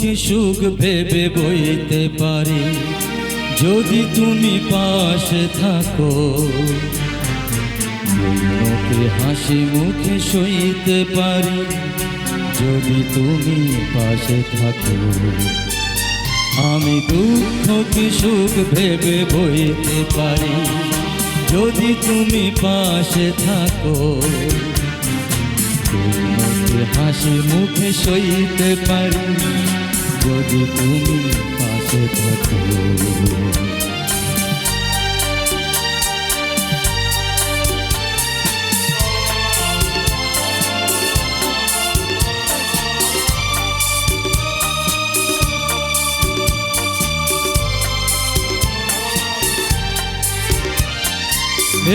কি সুখ ভেবে বইতে পারি? যদি তুমি পাশে থাকো, মুখে হাসি মুখে সইতে পারি। যদি তুমি পাশে থাকো, আমি দুঃখ কি সুখ ভেবে বইতে পারি? যদি তুমি পাশে থাকো হাসি মুখে সইতে পারি। যদি তুমি পাশে থাকো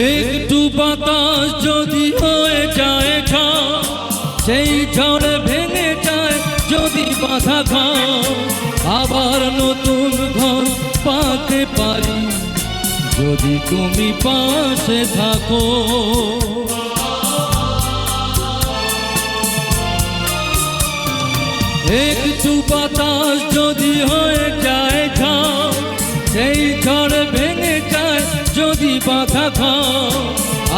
একটু বাতাস যদি হয়ে যায় ঝড় সেই ঝড়ে ভেঙে যায়। যদি বাধা ঘর আবার নতুন ঘর পাতে পারি। যদি তুমি পাশে থাকো। একটু বাতাস যদি হয়ে যায়, ঝড় সেই ঝড় ভেঙে যায়, যদি বাধা ঘর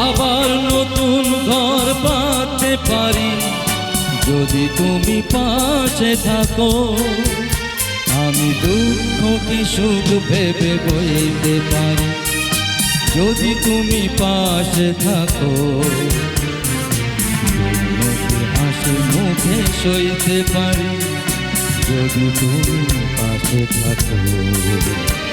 আবার নতুন ঘর পাতে পারি। যদি তুমি পাশে থাকো, আমি দুঃখ কি সুখ ভেবে বইতে পারি? যদি তুমি পাশে থাকো হাসি মুখে সইতে পারি। যদি তুমি পাশে থাকো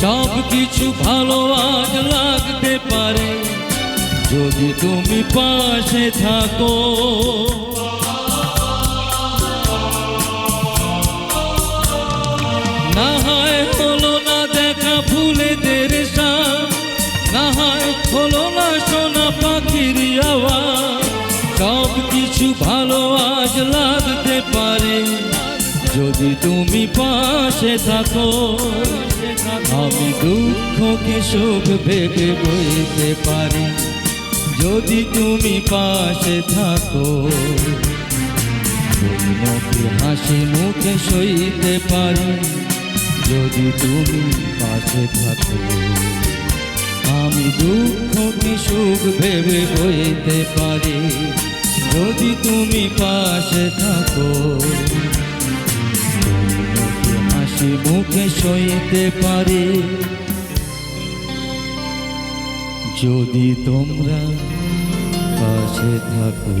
সব কিছু ভালো আজ লাগতে পারে। যদি তুমি পাশে থাকো। না হয় হলো না দেখা ফুলেদের না হয় হলো না শোনা পাখির আওয়াজ, সব কিছু ভালো আজ লাগতে পারে। যদি তুমি পাশে থাকো। আমি দুঃখ কি সুখ ভেবে বইতে পারি। যদি তুমি পাশে থাকো মুখে হাসি মুখে সইতে পারি। যদি তুমি পাশে থাকো, আমি দুঃখ কি সুখ ভেবে বইতে পারি। যদি তুমি পাশে থাকো মুখে সইতে পারি। যদি তোমরা পাশে থাকো।